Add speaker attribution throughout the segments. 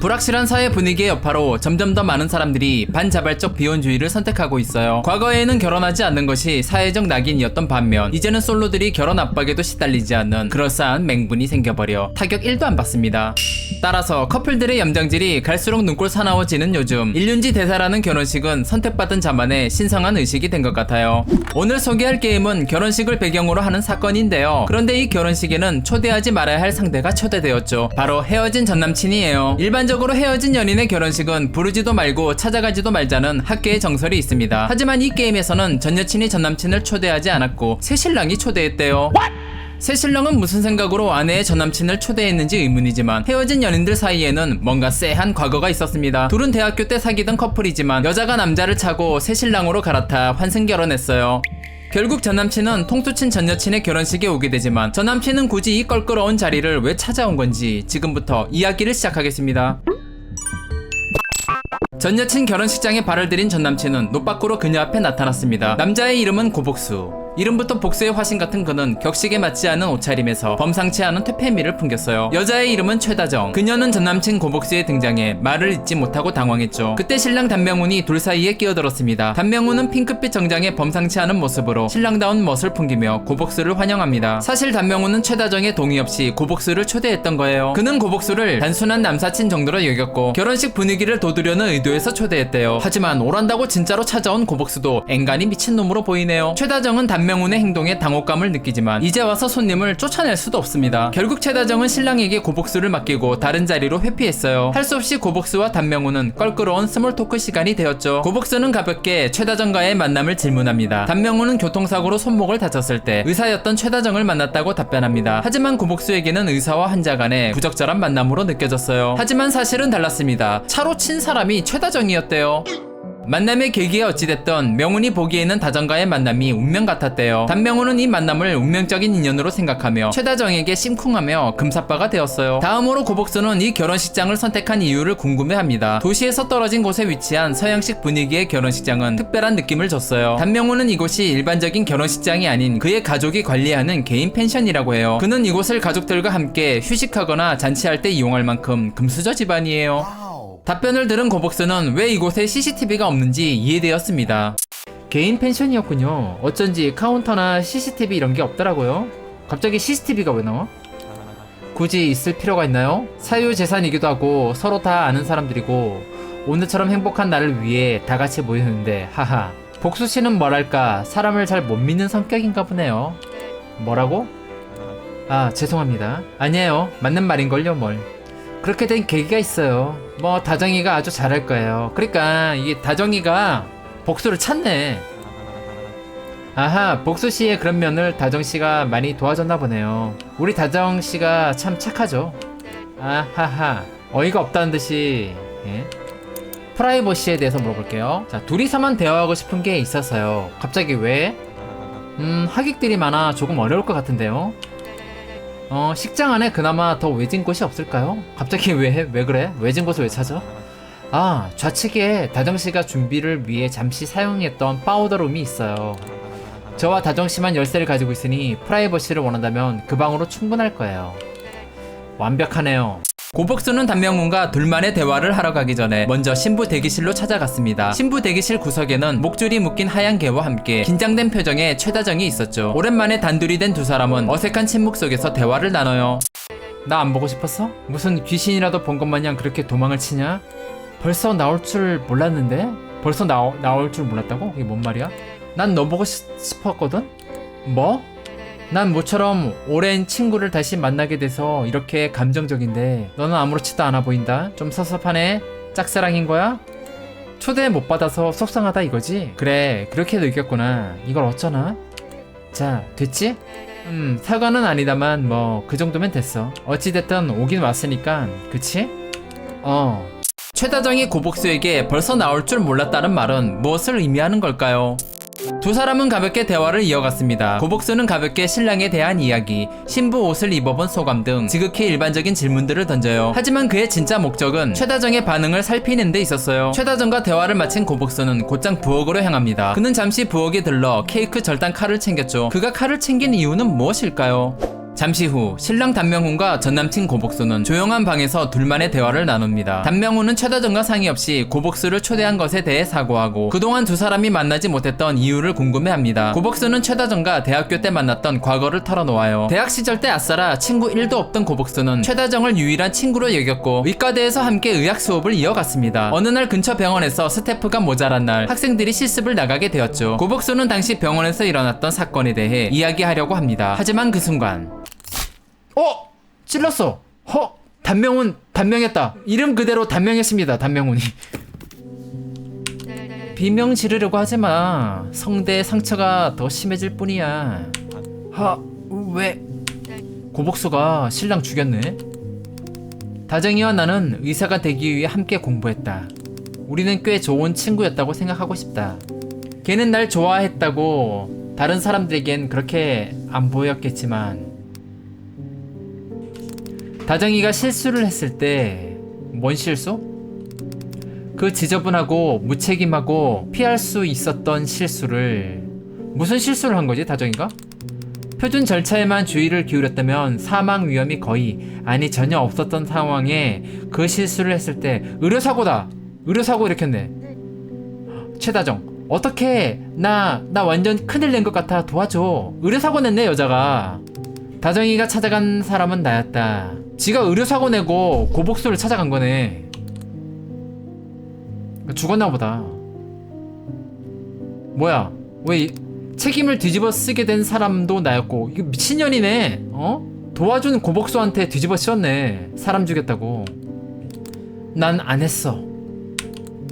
Speaker 1: 불확실한 사회 분위기의 여파로 점점 더 많은 사람들이 반자발적 비혼주의를 선택하고 있어요. 과거에는 결혼하지 않는 것이 사회적 낙인이었던 반면 이제는 솔로들이 결혼 압박에도 시달리지 않는 그럴싸한 맹분이 생겨버려 타격 1도 안 받습니다. 따라서 커플들의 염장질이 갈수록 눈꼴 사나워지는 요즘 일륜지 대사라는 결혼식은 선택받은 자만의 신성한 의식이 된 것 같아요. 오늘 소개할 게임은 결혼식을 배경으로 하는 사건인데요. 그런데 이 결혼식에는 초대하지 말아야 할 상대가 초대되었죠. 바로 헤어진 전남친이에요. 일반 적으로 헤어진 연인의 결혼식은 부르지도 말고 찾아가지도 말자는 학계의 정설이 있습니다. 하지만 이 게임에서는 전 여친이 전 남친을 초대하지 않았고 새 신랑이 초대했대요. 새 신랑은 무슨 생각으로 아내의 전 남친을 초대했는지 의문이지만 헤어진 연인들 사이에는 뭔가 쎄한 과거가 있었습니다. 둘은 대학교 때 사귀던 커플이지만 여자가 남자를 차고 새 신랑으로 갈아타 환승 결혼했어요. 결국 전 남친은 통투친 전 여친의 결혼식에 오게 되지만 전 남친은 굳이 이 껄끄러운 자리를 왜 찾아온 건지 지금부터 이야기를 시작하겠습니다. 전 여친 결혼식장에 발을 들인 전 남친은 노 밖으로 그녀 앞에 나타났습니다. 남자의 이름은 고복수. 이름부터 복수의 화신 같은 그는 격식에 맞지 않은 옷차림에서 범상치 않은 퇴폐미를 풍겼어요. 여자의 이름은 최다정. 그녀는 전 남친 고복수의 등장에 말을 잇지 못하고 당황했죠. 그때 신랑 단명훈이 둘 사이에 끼어들었습니다. 단명훈은 핑크빛 정장의 범상치 않은 모습으로 신랑다운 멋을 풍기며 고복수를 환영합니다. 사실 단명훈은 최다정의 동의 없이 고복수를 초대했던 거예요. 그는 고복수를 단순한 남사친 정도로 여겼고 결혼식 분위기를 도두려는 의도에서 초대했대요. 하지만 오란다고 진짜로 찾아온 고복수도 앵간히 미친놈으로 보이네요. 최다정은 단명 훈의 행동에 당혹감을 느끼지만 이제 와서 손님을 쫓아낼 수도 없습니다. 결국 최다정은 신랑에게 고복수를 맡기고 다른 자리로 회피했어요. 할 수 없이 고복수와 단명훈은 껄끄러운 스몰 토크 시간이 되었죠. 고복수는 가볍게 최다정과의 만남을 질문합니다. 단명훈은 교통사고로 손목을 다쳤을 때 의사였던 최다정을 만났다고 답변합니다. 하지만 고복수에게는 의사와 환자 간의 부적절한 만남으로 느껴졌어요. 하지만 사실은 달랐습니다. 차로 친 사람이 최다정이었대요. 만남의 계기가 어찌됐던 명훈이 보기에는 다정과의 만남이 운명 같았대요. 단명훈은 이 만남을 운명적인 인연으로 생각하며 최다정에게 심쿵하며 금사빠가 되었어요. 다음으로 고복수는 이 결혼식장을 선택한 이유를 궁금해합니다. 도시에서 떨어진 곳에 위치한 서양식 분위기의 결혼식장은 특별한 느낌을 줬어요. 단명훈은 이곳이 일반적인 결혼식장이 아닌 그의 가족이 관리하는 개인 펜션이라고 해요. 그는 이곳을 가족들과 함께 휴식하거나 잔치할 때 이용할 만큼 금수저 집안이에요. 답변을 들은 고복수는 왜 이곳에 CCTV가 없는지 이해되었습니다. 개인 펜션이었군요. 어쩐지 카운터나 CCTV 이런 게 없더라고요. 갑자기 CCTV가 왜 나와? 굳이 있을 필요가 있나요? 사유 재산이기도 하고 서로 다 아는 사람들이고 오늘처럼 행복한 날을 위해 다 같이 모였는데 하하. 복수 씨는 뭐랄까 사람을 잘 못 믿는 성격인가 보네요. 뭐라고? 아 죄송합니다. 아니에요. 맞는 말인걸요 뭘. 그렇게 된 계기가 있어요. 뭐 다정이가 아주 잘할 거예요. 그러니까 이게 다정이가 복수를 찾네. 아하, 복수 씨의 그런 면을 다정 씨가 많이 도와줬나 보네요. 우리 다정 씨가 참 착하죠. 아하하, 어이가 없다는 듯이 예? 프라이버시에 대해서 물어볼게요. 자, 둘이서만 대화하고 싶은 게 있어서요. 갑자기 왜? 음, 하객들이 많아 조금 어려울 것 같은데요. 어, 식장 안에 그나마 더 외진 곳이 없을까요? 갑자기 왜, 왜 그래? 외진 곳을 왜 찾아? 아, 좌측에 다정씨가 준비를 위해 잠시 사용했던 파우더룸이 있어요. 저와 다정씨만 열쇠를 가지고 있으니 프라이버시를 원한다면 그 방으로 충분할 거예요. 완벽하네요. 고복수는 단명훈과 둘만의 대화를 하러 가기 전에 먼저 신부 대기실로 찾아갔습니다. 신부 대기실 구석에는 목줄이 묶인 하얀 개와 함께 긴장된 표정의 최다정이 있었죠. 오랜만에 단둘이 된 두 사람은 어색한 침묵 속에서 대화를 나눠요. 나 안 보고 싶었어? 무슨 귀신이라도 본 것 마냥 그렇게 도망을 치냐? 벌써 나올 줄 몰랐는데? 벌써 나오, 나올 줄 몰랐다고? 이게 뭔 말이야? 난 너 보고 싶- 싶었거든? 뭐? 난 모처럼 오랜 친구를 다시 만나게 돼서 이렇게 감정적인데 너는 아무렇지도 않아 보인다. 좀 섭섭하네. 짝사랑인 거야? 초대 못 받아서 속상하다 이거지? 그래, 그렇게 느꼈구나. 이걸 어쩌나? 자, 됐지? 음, 사과는 아니다만 뭐 그 정도면 됐어. 어찌됐든 오긴 왔으니까, 그치? 어. 최다정이 고복수에게 벌써 나올 줄 몰랐다는 말은 무엇을 의미하는 걸까요? 두 사람은 가볍게 대화를 이어갔습니다. 고복수는 가볍게 신랑에 대한 이야기, 신부 옷을 입어본 소감 등 지극히 일반적인 질문들을 던져요. 하지만 그의 진짜 목적은 최다정의 반응을 살피는 데 있었어요. 최다정과 대화를 마친 고복수는 곧장 부엌으로 향합니다. 그는 잠시 부엌에 들러 케이크 절단 칼을 챙겼죠. 그가 칼을 챙긴 이유는 무엇일까요? 잠시 후 신랑 단명훈과 전남친 고복수는 조용한 방에서 둘만의 대화를 나눕니다. 단명훈은 최다정과 상의 없이 고복수를 초대한 것에 대해 사과하고 그동안 두 사람이 만나지 못했던 이유를 궁금해합니다. 고복수는 최다정과 대학교 때 만났던 과거를 털어놓아요. 대학 시절 때 아싸라 친구 1도 없던 고복수는 최다정을 유일한 친구로 여겼고 의과대에서 함께 의학 수업을 이어갔습니다. 어느 날 근처 병원에서 스태프가 모자란 날 학생들이 실습을 나가게 되었죠. 고복수는 당시 병원에서 일어났던 사건에 대해 이야기하려고 합니다. 하지만 그 순간 어! 찔렀어. 허! 단명훈 단명했다. 이름 그대로 단명했습니다. 단명훈이. 비명 지르려고 하지 마. 성대의 상처가 더 심해질 뿐이야. 하, 왜? 고복수가 신랑 죽였네. 다정이와 나는 의사가 되기 위해 함께 공부했다. 우리는 꽤 좋은 친구였다고 생각하고 싶다. 걔는 날 좋아했다고 다른 사람들에겐 그렇게 안 보였겠지만 다정이가 실수를 했을 때 뭔 실수? 그 지저분하고 무책임하고 피할 수 있었던 실수를 무슨 실수를 한 거지 다정이가? 표준 절차에만 주의를 기울였다면 사망 위험이 거의 아니 전혀 없었던 상황에 그 실수를 했을 때 의료사고다! 의료사고 일으켰네. 최다정 어떻게 나 나 완전 큰일 낸 것 같아. 도와줘. 의료사고 냈네 여자가. 다정이가 찾아간 사람은 나였다 지가 의료사고 내고 고복수를 찾아간 거네. 죽었나 보다. 뭐야? 왜 이- 책임을 뒤집어 쓰게 된 사람도 나였고. 이거 미친년이네. 어? 도와준 고복수한테 뒤집어 씌웠네. 사람 죽였다고. 난 안 했어.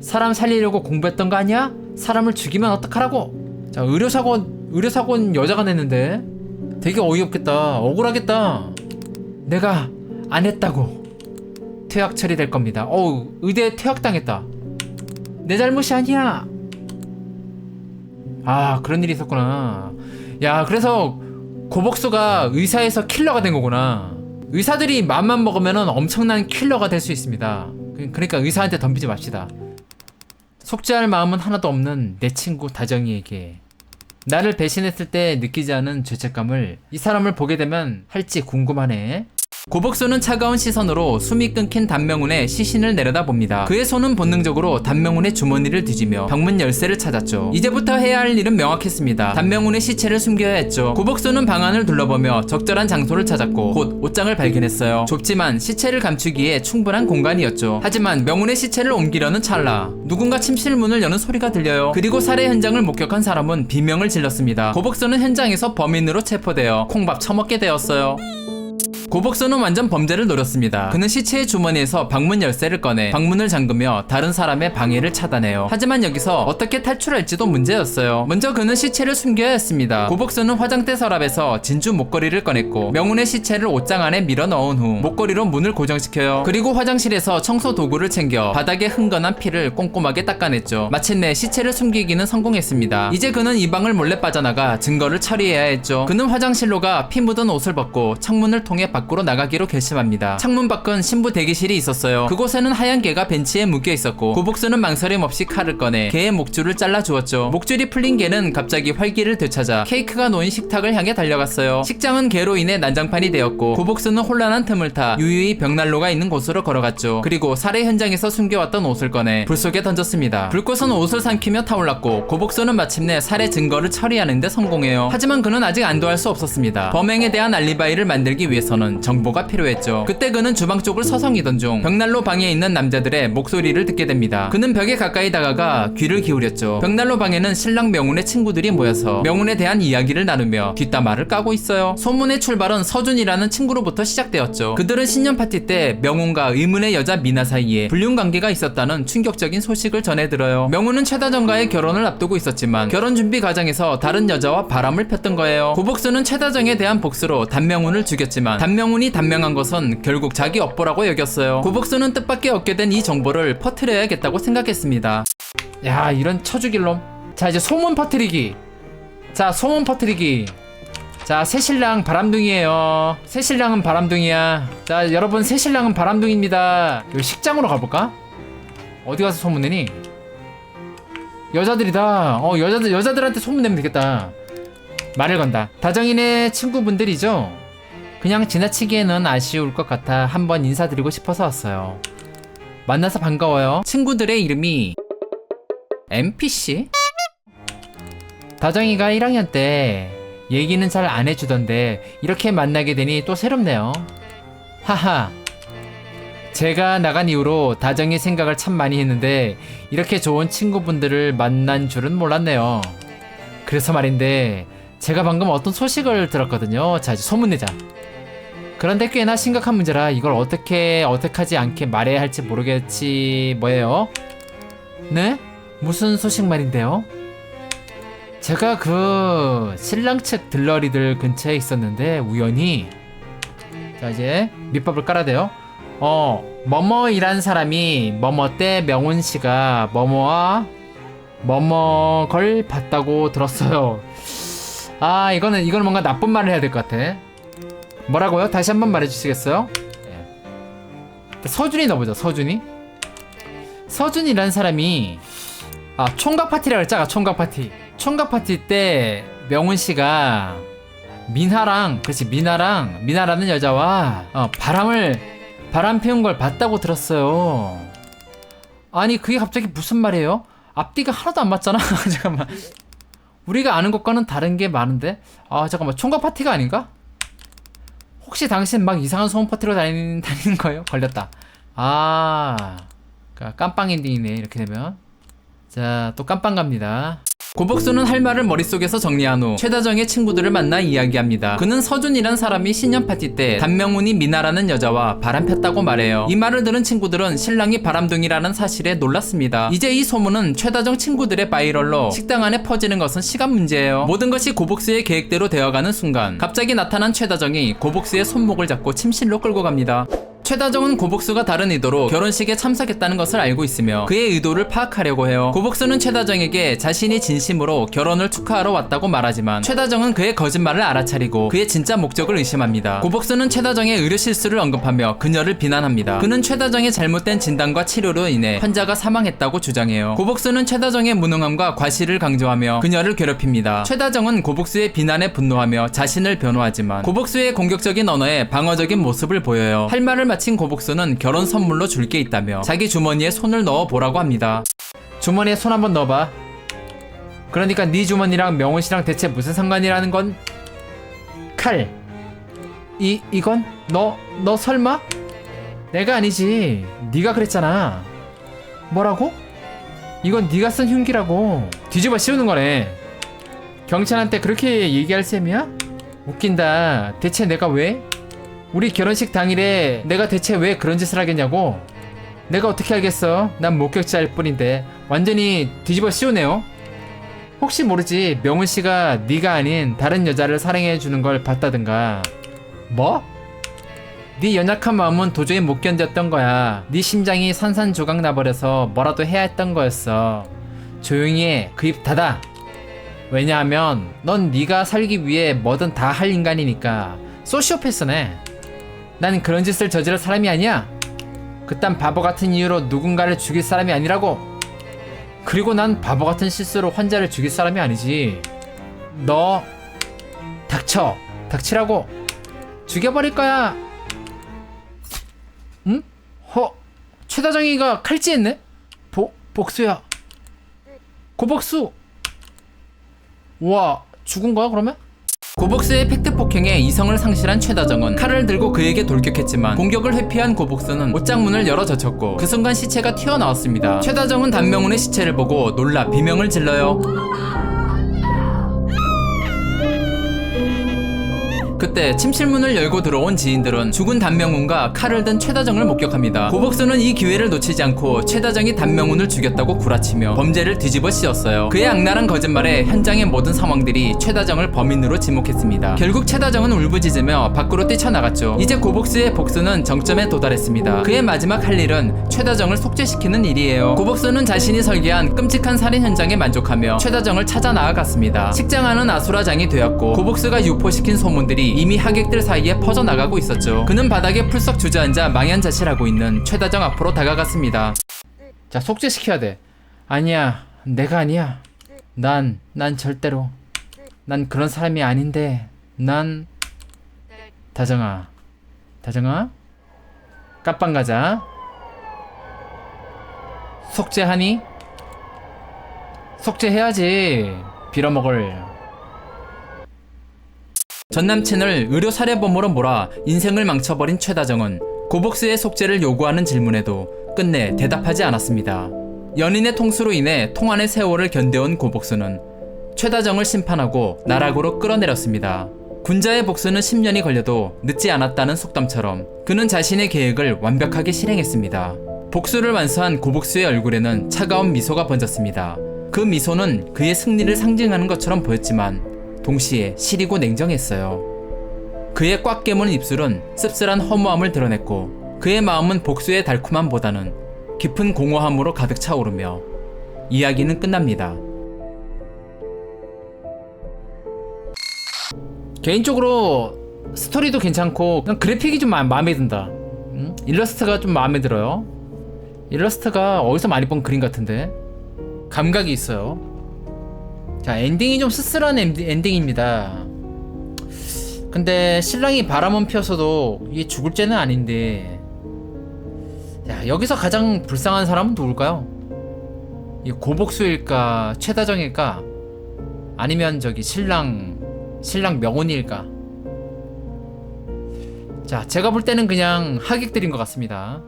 Speaker 1: 사람 살리려고 공부했던 거 아니야? 사람을 죽이면 어떡하라고? 자 의료사고 의료사고는 여자가 냈는데. 되게 어이없겠다. 억울하겠다. 내가 안 했다고. 퇴학 처리될 겁니다. 어우 의대 퇴학당했다. 내 잘못이 아니야. 아 그런 일이 있었구나. 야 그래서 고복수가 의사에서 킬러가 된 거구나. 의사들이 맘만 먹으면 엄청난 킬러가 될 수 있습니다. 그- 그러니까 의사한테 덤비지 맙시다. 속죄할 마음은 하나도 없는 내 친구 다정이에게. 나를 배신했을 때 느끼지 않은 죄책감을 이 사람을 보게 되면 할지 궁금하네 고복수는 차가운 시선으로 숨이 끊긴 단명훈의 시신을 내려다봅니다. 그의 손은 본능적으로 단명훈의 주머니를 뒤지며 방문 열쇠를 찾았죠. 이제부터 해야 할 일은 명확했습니다. 단명훈의 시체를 숨겨야 했죠. 고복수는 방안을 둘러보며 적절한 장소를 찾았고 곧 옷장을 발견했어요. 좁지만 시체를 감추기에 충분한 공간이었죠. 하지만 명훈의 시체를 옮기려는 찰나 누군가 침실 문을 여는 소리가 들려요. 그리고 살해 현장을 목격한 사람은 비명을 질렀습니다. 고복수는 현장에서 범인으로 체포되어 콩밥 처먹게 되었어요. 고복수는 완전 범죄를 노렸습니다. 그는 시체의 주머니에서 방문 열쇠를 꺼내 방문을 잠그며 다른 사람의 방해를 차단해요. 하지만 여기서 어떻게 탈출할지도 문제였어요. 먼저 그는 시체를 숨겨야 했습니다. 고복수는 화장대 서랍에서 진주 목걸이를 꺼냈고 명훈의 시체를 옷장 안에 밀어 넣은 후 목걸이로 문을 고정시켜요. 그리고 화장실에서 청소 도구를 챙겨 바닥에 흥건한 피를 꼼꼼하게 닦아냈죠. 마침내 시체를 숨기기는 성공했습니다. 이제 그는 이 방을 몰래 빠져나가 증거를 처리해야 했죠. 그는 화장실로 가 피 묻은 옷을 벗고 창문을 통해 밖 으로 나가기로 결심합니다. 창문 밖은 신부 대기실이 있었어요. 그곳에는 하얀 개가 벤치에 묶여 있었고 고복수는 망설임 없이 칼을 꺼내 개의 목줄을 잘라 주었죠. 목줄이 풀린 개는 갑자기 활기를 되찾아 케이크가 놓인 식탁을 향해 달려갔어요. 식장은 개로 인해 난장판이 되었고 고복수는 혼란한 틈을 타 유유히 벽난로가 있는 곳으로 걸어갔죠. 그리고 살해 현장에서 숨겨왔던 옷을 꺼내 불 속에 던졌습니다. 불꽃은 옷을 삼키며 타올랐고 고복수는 마침내 살해 증거를 처리하는 데 성공해요. 하지만 그는 아직 안도할 수 없었습니다. 범행에 대한 알리바이를 만들기 위해서는 정보가 필요했죠. 그때 그는 주방 쪽을 서성이던 중 벽난로 방에 있는 남자들의 목소리를 듣게 됩니다. 그는 벽에 가까이 다가가 귀를 기울였죠. 벽난로 방에는 신랑 명훈의 친구들이 모여서 명훈에 대한 이야기를 나누며 뒷담화를 까고 있어요. 소문의 출발은 서준이라는 친구로부터 시작되었죠. 그들은 신년 파티 때 명훈과 의문의 여자 미나 사이에 불륜 관계가 있었다는 충격적인 소식을 전해 들어요. 명훈은 최다정과의 결혼을 앞두고 있었지만 결혼 준비 과정에서 다른 여자와 바람을 폈던 거예요. 고복수는 최다정에 대한 복수로 단명훈을 죽였지만 단명 훈이 단명한 것은 결국 자기 업보라고 여겼어요. 고복수는 뜻밖의 얻게 된 이 정보를 퍼뜨려야겠다고 생각했습니다. 야 이런 처죽일 놈. 자 이제 소문 퍼뜨리기. 자 소문 퍼뜨리기. 자 새신랑 바람둥이에요. 새신랑은 바람둥이야. 자 여러분 새신랑은 바람둥입니다. 여기 식장으로 가볼까? 어디 가서 소문 내니? 여자들이다. 어 여자들 여자들한테 소문 내면 되겠다. 말을 건다. 다정이네 친구분들이죠. 그냥 지나치기에는 아쉬울 것 같아 한번 인사드리고 싶어서 왔어요. 만나서 반가워요. 친구들의 이름이 NPC? 다정이가 1학년 때 얘기는 잘 안 해주던데 이렇게 만나게 되니 또 새롭네요. 하하. 제가 나간 이후로 다정이 생각을 참 많이 했는데 이렇게 좋은 친구분들을 만난 줄은 몰랐네요. 그래서 말인데 제가 방금 어떤 소식을 들었거든요. 자, 이제 소문내자. 그런데 꽤나 심각한 문제라 이걸 어떻게 어색하지 않게 말해야 할지 모르겠지 뭐예요? 네? 무슨 소식 말인데요? 제가 그 신랑 측 들러리들 근처에 있었는데 우연히 자 이제 밑밥을 깔아대요. 어 뭐뭐이란 사람이 뭐뭐 때 명훈 씨가 뭐뭐와 뭐뭐 걸 봤다고 들었어요. 아 이거는 이거는 뭔가 나쁜 말을 해야 될 것 같아. 뭐라고요? 다시 한번 말해주시겠어요? 예. 서준이 넣어보자. 서준이. 서준이라는 사람이 아 총각 파티라고 했잖아. 총각 파티. 총각 파티 때 명훈 씨가 민하랑 그렇지 민하랑 민하라는 여자와 어, 바람을 바람 피운 걸 봤다고 들었어요. 아니 그게 갑자기 무슨 말이에요? 앞뒤가 하나도 안 맞잖아. 잠깐만. 우리가 아는 것과는 다른 게 많은데. 아 잠깐만 총각 파티가 아닌가? 혹시 당신 막 이상한 소음 파티로 다니는, 다니는 거예요? 걸렸다. 아, 그러니까 깜빵 엔딩이네 이렇게 되면. 자, 또 깜빵 갑니다. 고복수는 할 말을 머릿속에서 정리한 후 최다정의 친구들을 만나 이야기합니다. 그는 서준이란 사람이 신년 파티 때 단명훈이 미나라는 여자와 바람 폈다고 말해요. 이 말을 들은 친구들은 신랑이 바람둥이라는 사실에 놀랐습니다. 이제 이 소문은 최다정 친구들의 바이럴로 식당 안에 퍼지는 것은 시간 문제예요. 모든 것이 고복수의 계획대로 되어가는 순간 갑자기 나타난 최다정이 고복수의 손목을 잡고 침실로 끌고 갑니다. 최다정은 고복수가 다른 의도로 결혼식에 참석했다는 것을 알고 있으며 그의 의도를 파악하려고 해요. 고복수는 최다정에게 자신이 진심으로 결혼을 축하하러 왔다고 말하지만 최다정은 그의 거짓말을 알아차리고 그의 진짜 목적을 의심합니다. 고복수는 최다정의 의료 실수를 언급하며 그녀를 비난합니다. 그는 최다정의 잘못된 진단과 치료로 인해 환자가 사망했다고 주장해요. 고복수는 최다정의 무능함과 과실을 강조하며 그녀를 괴롭힙니다. 최다정은 고복수의 비난에 분노하며 자신을 변호하지만 고복수의 공격적인 언어에 방어적인 모습을 보여요. 할 말을 마친 고복수는 결혼 선물로 줄 게 있다며 자기 주머니에 손을 넣어 보라고 합니다. 주머니에 손 한번 넣어봐. 그러니까 네 주머니랑 명훈 씨랑 대체 무슨 상관이라는 건? 칼. 이 이건 너너 설마? 내가 아니지. 네가 그랬잖아. 뭐라고? 이건 네가 쓴 흉기라고. 뒤집어 씌우는 거네. 경찰한테 그렇게 얘기할 셈이야? 웃긴다. 대체 내가 왜? 우리 결혼식 당일에 내가 대체 왜 그런 짓을 하겠냐고? 내가 어떻게 알겠어? 난 목격자일 뿐인데 완전히 뒤집어 씌우네요. 혹시 모르지 명훈 씨가 네가 아닌 다른 여자를 사랑해 주는 걸 봤다든가. 뭐? 네 연약한 마음은 도저히 못 견뎠던 거야. 네 심장이 산산조각 나버려서 뭐라도 해야 했던 거였어. 조용히 해. 그 입 닫아. 왜냐하면 넌 네가 살기 위해 뭐든 다 할 인간이니까. 소시오패스네. 난 그런 짓을 저지를 사람이 아니야. 그딴 바보 같은 이유로 누군가를 죽일 사람이 아니라고. 그리고 난 바보 같은 실수로 환자를 죽일 사람이 아니지. 너 닥쳐. 닥치라고. 죽여버릴 거야. 응? 허. 최다정이가 칼찌했네? 보, 복수야. 고복수. 와, 죽은 거야, 그러면? 고복수의 팩트 폭행에 이성을 상실한 최다정은 칼을 들고 그에게 돌격했지만 공격을 회피한 고복수는 옷장문을 열어 젖혔고 그 순간 시체가 튀어나왔습니다. 최다정은 단명훈의 시체를 보고 놀라 비명을 질러요. 때 침실문을 열고 들어온 지인들은 죽은 단명훈과 칼을 든 최다정을 목격합니다. 고복수는 이 기회를 놓치지 않고 최다정이 단명훈을 죽였다고 구라치며 범죄를 뒤집어 씌웠어요. 그의 악랄한 거짓말에 현장의 모든 상황들이 최다정을 범인으로 지목했습니다. 결국 최다정은 울부짖으며 밖으로 뛰쳐나갔죠. 이제 고복수의 복수는 정점에 도달했습니다. 그의 마지막 할 일은 최다정을 속죄시키는 일이에요. 고복수는 자신이 설계한 끔찍한 살인 현장에 만족하며 최다정을 찾아 나아갔습니다. 식장하는 아수라장이 되었고 고복수가 유포시킨 소문들이 이미 하객들 사이에 퍼져나가고 있었죠. 그는 바닥에 풀썩 주저앉아 망연자실하고 있는 최다정 앞으로 다가갔습니다. 자, 속죄시켜야 돼. 아니야, 내가 아니야. 난, 난 절대로. 난 그런 사람이 아닌데, 난. 다정아 다정아 깜빵 가자 속죄하니? 속죄해야지 빌어먹을 전남친을 의료 살해범으로 몰아 인생을 망쳐버린 최다정은 고복수의 속죄를 요구하는 질문에도 끝내 대답하지 않았습니다. 연인의 통수로 인해 통안의 세월을 견뎌온 고복수는 최다정을 심판하고 나락으로 끌어내렸습니다. 군자의 복수는 10년이 걸려도 늦지 않았다는 속담처럼 그는 자신의 계획을 완벽하게 실행했습니다. 복수를 완수한 고복수의 얼굴에는 차가운 미소가 번졌습니다. 그 미소는 그의 승리를 상징하는 것처럼 보였지만 동시에 시리고 냉정했어요. 그의 꽉 깨문 입술은 씁쓸한 허무함을 드러냈고 그의 마음은 복수의 달콤함보다는 깊은 공허함으로 가득 차오르며 이야기는 끝납니다. 개인적으로 스토리도 괜찮고 그냥 그래픽이 좀 마, 마음에 든다. 음? 일러스트가 좀 마음에 들어요. 일러스트가 어디서 많이 본 그림 같은데 감각이 있어요. 자 엔딩이 좀 쓸쓸한 엔딩, 엔딩 입니다. 근데 신랑이 바람은 피어서도 이게 죽을 죄는 아닌데 야 여기서 가장 불쌍한 사람은 누굴까요? 이 고복수일까 최다정일까 아니면 저기 신랑 신랑 명훈일까 자 제가 볼 때는 그냥 하객들인 것 같습니다